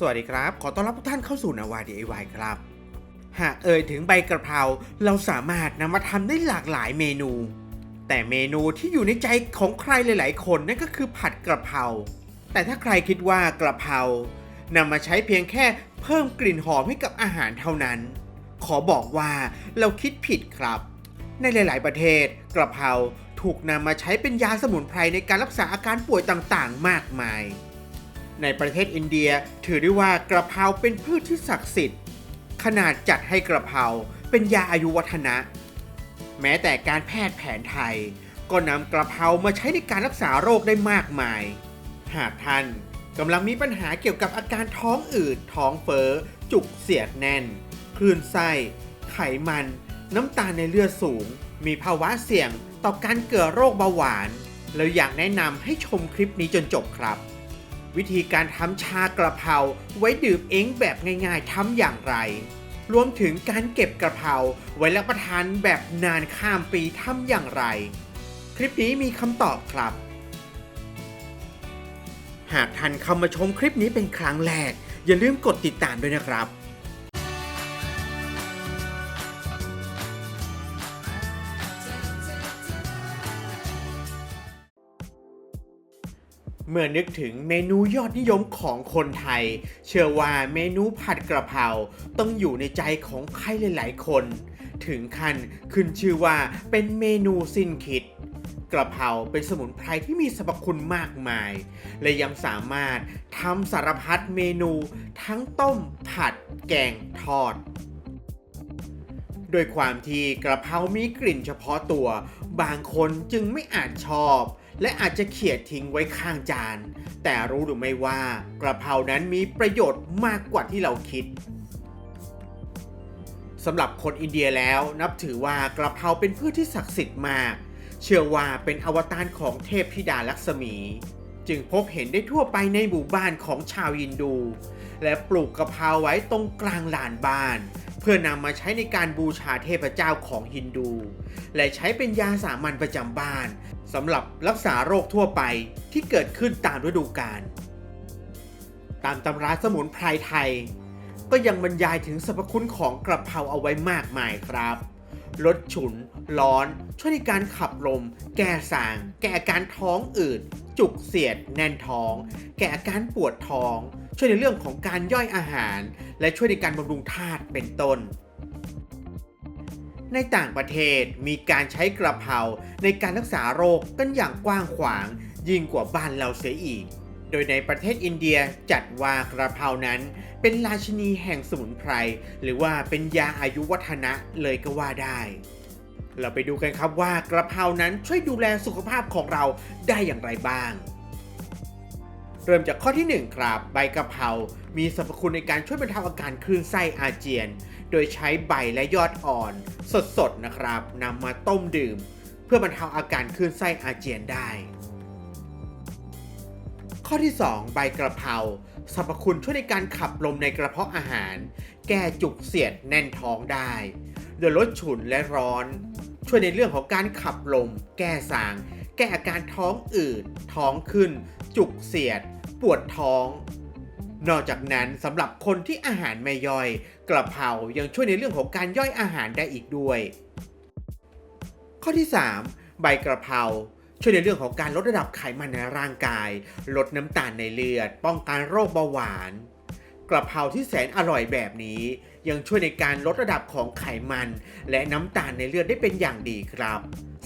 สวัสดีครับ ขอต้อนรับทุกท่านเข้าสู่นาวา DIY ครับ หากเอ่ยถึงใบกระเพราเราสามารถนำมาทำได้หลากหลายเมนู แต่เมนูที่อยู่ในใจของใครหลาย ๆ คนนั่นก็คือผัดกระเพราแต่ถ้าใครคิดว่ากระเพรานำมาใช้เพียงแค่เพิ่มกลิ่นหอมให้กับอาหารเท่านั้น ขอบอกว่าเราคิดผิดครับ ในหลาย ๆ ประเทศ กระเพราถูกนำมาใช้เป็นยาสมุนไพรในการรักษาอาการป่วยต่าง ๆ มากมาย ในประเทศอินเดียถือได้ว่ากระเพราเป็นพืชที่ศักดิ์สิทธิ์ ขนาดจัดให้กระเพราเป็นยาอายุวัฒนะ แม้แต่การแพทย์แผนไทย ก็นำกระเพรามาใช้ในการรักษาโรคได้มากมาย หากท่านกำลังมีปัญหาเกี่ยวกับอาการท้องอืด ท้องเฟ้อ จุกเสียดแน่น คลื่นไส้ ไขมัน น้ำตาลในเลือดสูง มีภาวะเสี่ยงต่อการเกิดโรคเบาหวาน แล้วอยากแนะนำให้ชมคลิปนี้จนจบครับ วิธีการทำชากระเพราไว้ดื่มเองแบบง่ายๆทำอย่างไร รวมถึงการเก็บกระเพราไว้รับประทานแบบนานข้ามปีทำอย่างไร คลิปนี้มีคำตอบครับ หากท่านเข้ามาชมคลิปนี้เป็นครั้งแรก อย่าลืมกดติดตามด้วยนะครับ เมื่อนึกถึงเมนูยอดนิยมของคนไทย เชื่อว่าเมนูผัดกระเพราต้องอยู่ในใจของใครหลาย ๆ คน ถึงขั้นขึ้นชื่อว่าเป็นเมนูสิ้นคิด กระเพราเป็นสมุนไพรที่มีสรรพคุณมากมาย และยังสามารถทำสารพัดเมนูทั้งต้ม ผัด แกง ทอดโดยความที่กระเพรามีกลิ่นเฉพาะตัว บางคนจึงไม่อาจชอบ และอาจจะเขี่ยทิ้งไว้ข้างจาน แต่รู้หรือไม่ว่ากระเพรานั้นมีประโยชน์มากกว่าที่เราคิดสำหรับคนอินเดียแล้วนับถือว่ากระเพราเป็นพืชที่ศักดิ์สิทธิ์มาก เชื่อว่าเป็นอวตารของเทพธิดาลักษมี จึงพบเห็นได้ทั่วไปในหมู่บ้านของชาวยินดู และปลูกกระเพราไว้ตรงกลางลานบ้าน เพื่อนำมาใช้ในการบูชาเทพเจ้าของฮินดู และใช้เป็นยาสามัญประจำบ้านสำหรับรักษาโรคทั่วไปที่เกิดขึ้นตามฤดูกาลตามตำราสมุนไพรไทย ก็ยังบรรยายถึงสรรพคุณของกระเพราเอาไว้มากมายครับลดฉุน ร้อน ช่วยในการขับลม แก้สาง แก้อาการท้องอืด จุกเสียดแน่นท้อง แก้อาการปวดท้อง ช่วยในเรื่องของการย่อยอาหาร และช่วยในการบำรุงธาตุเป็นต้น ในต่างประเทศมีการใช้กระเพราในการรักษาโรคกันอย่างกว้างขวาง ยิ่งกว่าบ้านเราเสียอีก โดยในประเทศอินเดียจัดว่ากระเพรานั้น เป็นราชินีแห่งสมุนไพร หรือว่าเป็นยาอายุวัฒนะเลยก็ว่าได้ เราไปดูกันครับว่ากระเพรานั้นช่วยดูแลสุขภาพของเราได้อย่างไรบ้าง เริ่มจากข้อที่ 1 ครับ ใบกระเพรา มีสรรพคุณในการช่วยบรรเทาอาการคลื่นไส้อาเจียน โดยใช้ใบและยอดอ่อน สดๆนะครับนำมาต้มดื่ม เพื่อบรรเทาอาการคลื่นไส้อาเจียนได้ ข้อที่ 2 ใบกระเพราสรรพคุณช่วยในการขับลมในกระเพาะอาหาร แก้จุกเสียดแน่นท้องได้ โดยลดฉุนและร้อน ช่วยในเรื่องของการขับลม แก้สาง แก้อาการท้องอืดท้องขึ้น จุกเสียด ปวดท้อง นอกจากนั้นสำหรับคนที่อาหารไม่ย่อย กระเพรายังช่วยในเรื่องของการย่อยอาหารได้อีกด้วย ข้อที่ 3 ใบกระเพราช่วยในเรื่องของการลดระดับไขมันในร่างกาย ลดน้ำตาลในเลือด ป้องกันโรคเบาหวาน กระเพราที่แสนอร่อยแบบนี้ ยังช่วยในการลดระดับของไขมัน และน้ำตาลในเลือดได้เป็นอย่างดีครับ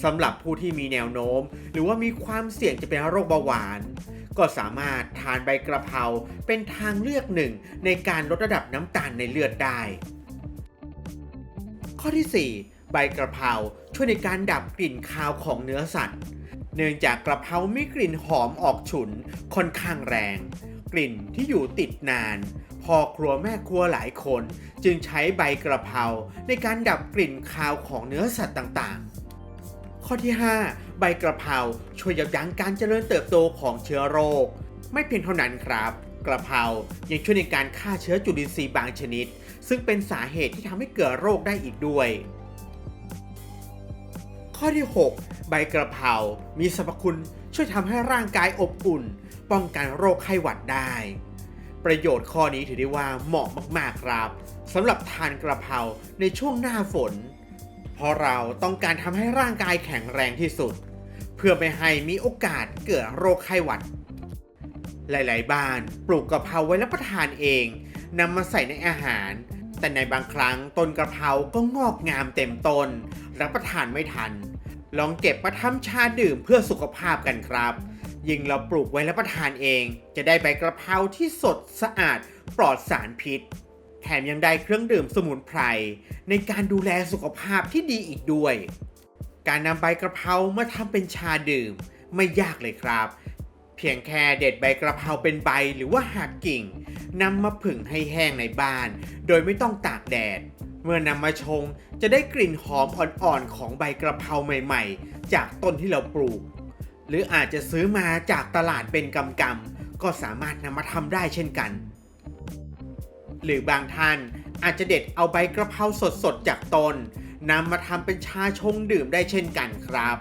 สำหรับผู้ที่มีแนวโน้ม หรือว่ามีความเสี่ยงจะเป็นโรคเบาหวาน ก็สามารถทานใบกระเพราเป็นทางเลือกหนึ่งในการลดระดับน้ำตาลในเลือดได้ ข้อที่ 4 ใบกระเพราช่วยในการดับกลิ่นคาวของเนื้อสัตว์ เนื่องจากกระเพรามีกลิ่นหอมออกฉุนค่อนข้างแรง กลิ่นที่อยู่ติดนานพ่อครัวแม่ครัวหลายคน จึงใช้ใบกระเพราในการดับกลิ่นคาวของเนื้อสัตว์ต่างๆ ข้อที่ 5 ใบกระเพราช่วยยับยั้งการเจริญเติบโตของเชื้อโรค ไม่เพียงเท่านั้นครับ กระเพรายังช่วยในการฆ่าเชื้อจุลินทรีย์บางชนิด ซึ่งเป็นสาเหตุที่ทำให้เกิดโรคได้อีกด้วย ข้อที่ 6 ใบกระเพรามีสรรพคุณช่วยทำให้ร่างกายอบอุ่น ป้องกันโรคไข้หวัดได้ ประโยชน์ข้อนี้ถือได้ว่าเหมาะมากๆครับสำหรับทานกระเพราในช่วงหน้าฝน เพราะเราต้องการทำให้ร่างกายแข็งแรงที่สุด เพื่อไม่ให้มีโอกาสเกิดโรคไข้หวัด หลายๆ บ้านปลูกกระเพราไว้รับประทานเองนำมาใส่ในอาหารแต่ในบางครั้งต้นกระเพราก็งอกงามเต็มต้น รับประทานไม่ทัน ลองเก็บมาทำชาดื่มเพื่อสุขภาพกันครับ ยิ่งเราปลูกไว้รับประทานเอง จะได้ใบกระเพราที่สดสะอาดปลอดสารพิษ แถมยังได้เครื่องดื่มสมุนไพรในการดูแลสุขภาพที่ดีอีกด้วย การนำใบกระเพรามาทำเป็นชาดื่มไม่ยากเลยครับ เพียงแค่เด็ดใบกระเพราเป็นใบหรือว่าหักกิ่งนำมาผึ่งให้แห้งในบ้าน โดยไม่ต้องตากแดด เมื่อนำมาชงจะได้กลิ่นหอมอ่อนๆของใบกระเพราใหม่ๆ จากต้นที่เราปลูก หรืออาจจะซื้อมาจากตลาดเป็นกำกำก็สามารถนำมาทำได้เช่นกัน หรือบางท่านอาจจะเด็ดเอาใบกระเพราสดๆจากต้นนำมาทำเป็นชาชงดื่มได้เช่นกันครับ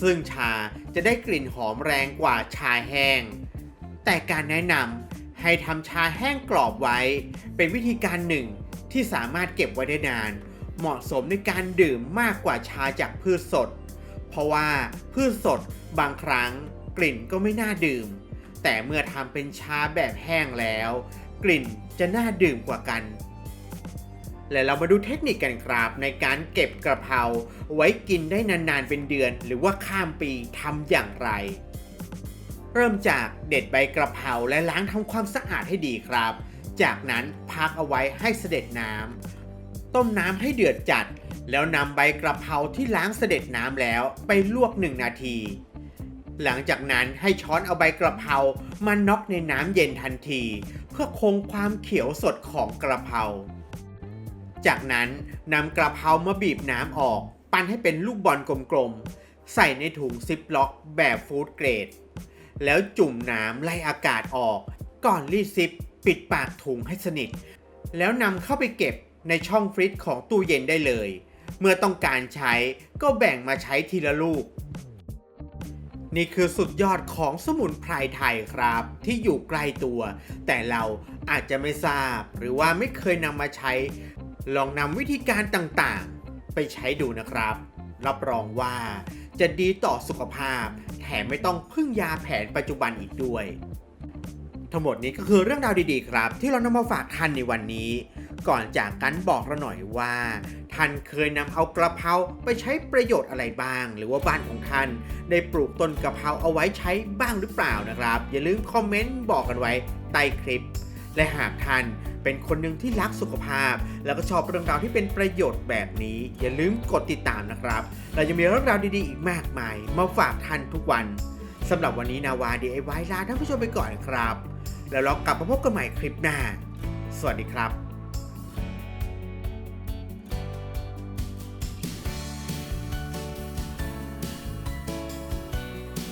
ซึ่งชาจะได้กลิ่นหอมแรงกว่าชาแห้ง แต่การแนะนำให้ทำชาแห้งกรอบไว้ เป็นวิธีการหนึ่ง ที่สามารถเก็บไว้ได้นาน เหมาะสมในการดื่มมากกว่าชาจากพืชสด เพราะว่าพืชสดบางครั้งกลิ่นก็ไม่น่าดื่ม แต่เมื่อทำเป็นชาแบบแห้งแล้ว กลิ่นจะน่าดื่มกว่ากันและเรามาดูเทคนิคกันครับในการเก็บกระเพราไว้กินได้นานๆเป็นเดือน หรือว่าข้ามปีทำอย่างไร เริ่มจากเด็ดใบกระเพราและล้างทำความสะอาดให้ดีครับ จากนั้นพักเอาไว้ให้เสด็จน้ำ ต้มน้ำให้เดือดจัด แล้วนำใบกระเพราที่ล้างเสด็จน้ำแล้วไปลวกหนึ่งนาที หลังจากนั้นให้ช้อนเอาใบกระเพรามาน็อกในน้ำเย็นทันที เพื่อคงความเขียวสดของกระเพรา จากนั้นนำกระเพรามาบีบน้ำออก ปั้นให้เป็นลูกบอลกลมๆ ใส่ในถุงซิปล็อกแบบฟู้ดเกรด แล้วจุ่มน้ำไล่อากาศออกก่อนรีดซิป ปิดปากถุงให้สนิท แล้วนำเข้าไปเก็บในช่องฟรีซของตู้เย็นได้เลย เมื่อต้องการใช้ก็แบ่งมาใช้ทีละลูก นี่คือสุดยอดของสมุนไพรไทยครับ ที่อยู่ใกล้ตัว แต่เราอาจจะไม่ทราบ หรือว่าไม่เคยนำมาใช้ ลองนำวิธีการต่างๆ ไปใช้ดูนะครับ รับรองว่าจะดีต่อสุขภาพ แถมไม่ต้องพึ่งยาแผนปัจจุบันอีกด้วย ทั้งหมดนี้ก็คือเรื่องราวดีๆครับ ที่เรานำมาฝากท่านในวันนี้ ก่อนจากกันบอกเราหน่อยว่า ท่านเคยนำเอากระเพราไปใช้ประโยชน์อะไรบ้าง หรือว่าบ้านของท่าน ได้ปลูกต้นกระเพราเอาไว้ใช้บ้างหรือเปล่านะครับ อย่าลืมคอมเมนต์บอกกันไว้ใต้คลิป และหากท่านเป็นคนหนึ่งที่รักสุขภาพ แล้วก็ชอบเรื่องราวที่เป็นประโยชน์แบบนี้ อย่าลืมกดติดตามนะครับ เราจะมีเรื่องราวดีๆอีกมากมาย มาฝากท่านทุกวันสำหรับวันนี้นาวา DIY ลาท่านผู้ชมไปก่อนครับ แล้วเรากลับมาพบกันใหม่คลิปหน้า สวัสดีครับ